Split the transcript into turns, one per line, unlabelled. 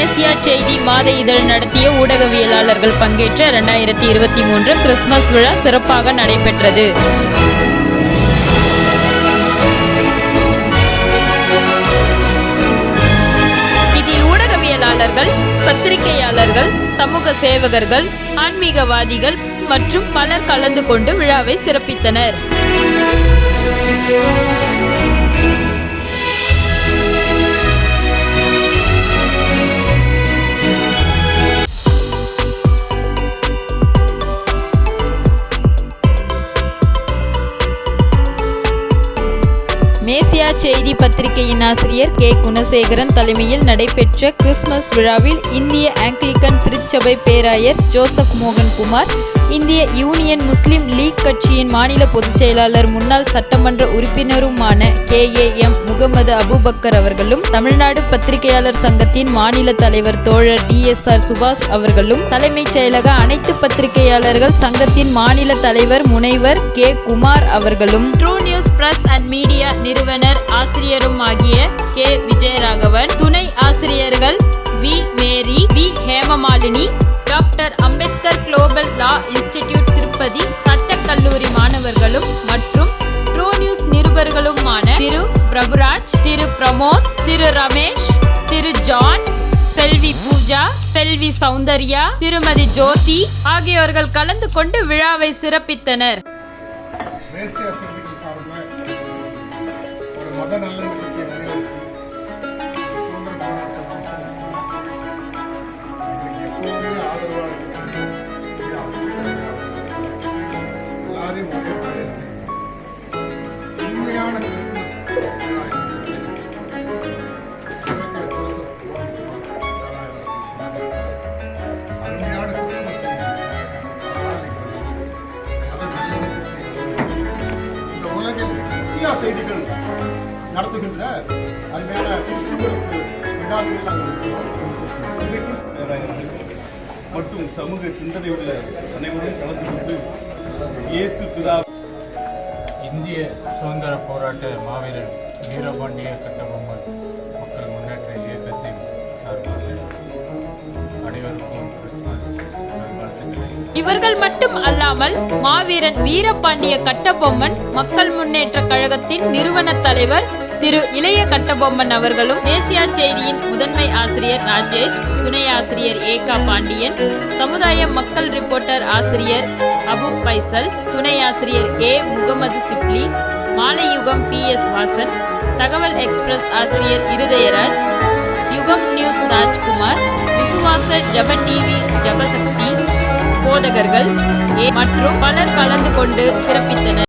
Asia செய்தி மாத இதழ் நடத்திய ஊடகவியலாளர்கள் பங்கேற்ற இரண்டாயிரத்தி இருபத்தி மூன்று கிறிஸ்துமஸ் விழா சிறப்பாக நடைபெற்றது. இதில் ஊடகவியலாளர்கள் பத்திரிகையாளர்கள் சமூக சேவகர்கள் ஆன்மீகவாதிகள் மற்றும் பலர் கலந்து கொண்டு விழாவை சிறப்பித்தனர். மேசியா செய்தி பத்திரிகையின் ஆசிரியர் கே. குணசேகரன் தலைமையில் நடைபெற்ற கிறிஸ்துமஸ் விழாவில் இந்திய ஆங்கிலிக்கன் திருச்சபை பேராயர் ஜோசப் மோகன்குமார் இந்திய யூனியன் முஸ்லிம் லீக் கட்சியின் மாநில பொதுச் செயலாளர் முன்னாள் சட்டமன்ற உறுப்பினருமான K. A. M. Mohammed Abubakar அவர்களும் தமிழ்நாடு பத்திரிகையாளர் சங்கத்தின் மாநில தலைவர் தோழர் டி. எஸ். ஆர். சுபாஷ் அவர்களும் தலைமைச் செயலக அனைத்து பத்திரிகையாளர்கள் சங்கத்தின் மாநில தலைவர் முனைவர் கே. குமார் அவர்களும். True news press and media நிறுவனர் ஆசிரியரும் ஆகிய கே. விஜயராகவன் துணை ஆசிரியர்கள் V. Mary V. Hemamalini doctor Ambedkar global law institute Tirupati சட்டக் கல்லூரி மாணவர்களும் மற்றும் ட்ரூ நியூஸ் நிருபர்களுமான திரு. பிரபுராஜ் திரு. பிரமோத் திரு. ரமேஷ் திரு. ஜான் செல்வி பூஜா செல்வி சௌந்தர்யா திருமதி ஜோதி ஆகியோர்கள் கலந்து கொண்டு விழாவை சிறப்பித்தனர்.
ஒரு மத நல்லிணக்கத்தை வலியுறுத்தி சுதந்திர போராட்டம் எங்களுக்கு எப்போதுமே ஆதரவாக இருக்கிறது எல்லாரையும் ஒரே பாதையில் உண்மையான கிறிஸ்துமஸ் விழா என்பது சிவகங்கை ஜோசப் குமார் அருமையான கிறிஸ்துமஸ் மத நல்லிணக்கத்தை இந்த உலகில் சியா செய்திகள் நடத்துகின்ற அருமையான கிறிஸ்துவருக்கு விழாவில்
மற்றும் சமூக சிந்தனையுள்ள அனைவரும் கலந்து கொண்டு இயேசு பிதா
இந்திய சுதந்திர போராட்ட மாவீரர் வீரபாண்டிய கட்டபொம்மன் மக்கள் முன்னேற்ற இயக்கத்தின் சார்பாக அனைவருக்கும்
இவர்கள் மட்டும் அல்லாமல் மாவீரன் வீரபாண்டிய கட்டபொம்மன் மக்கள் முன்னேற்ற கழகத்தின் நிறுவன தலைவர் திரு இளைய கட்டபொம்மன் அவர்களும் தேசியா செய்தியின் முதன்மை ஆசிரியர் ராஜேஷ் துணை ஆசிரியர் ஏகா பாண்டியன் சமுதாய மக்கள் ரிப்போர்ட்டர் ஆசிரியர் அபு பைசல் துணை ஆசிரியர் A Mohammed Shibli Malaiyugam P S Vasan Thagaval express ஆசிரியர் இருதயராஜ் யுகம் நியூஸ் ராஜ்குமார் விசுவாச ஜப டிவி ஜபசக்தி போதகர்கள் ஏ- மற்றும் பலர் கலந்து கொண்டு சிறப்பித்தனர்.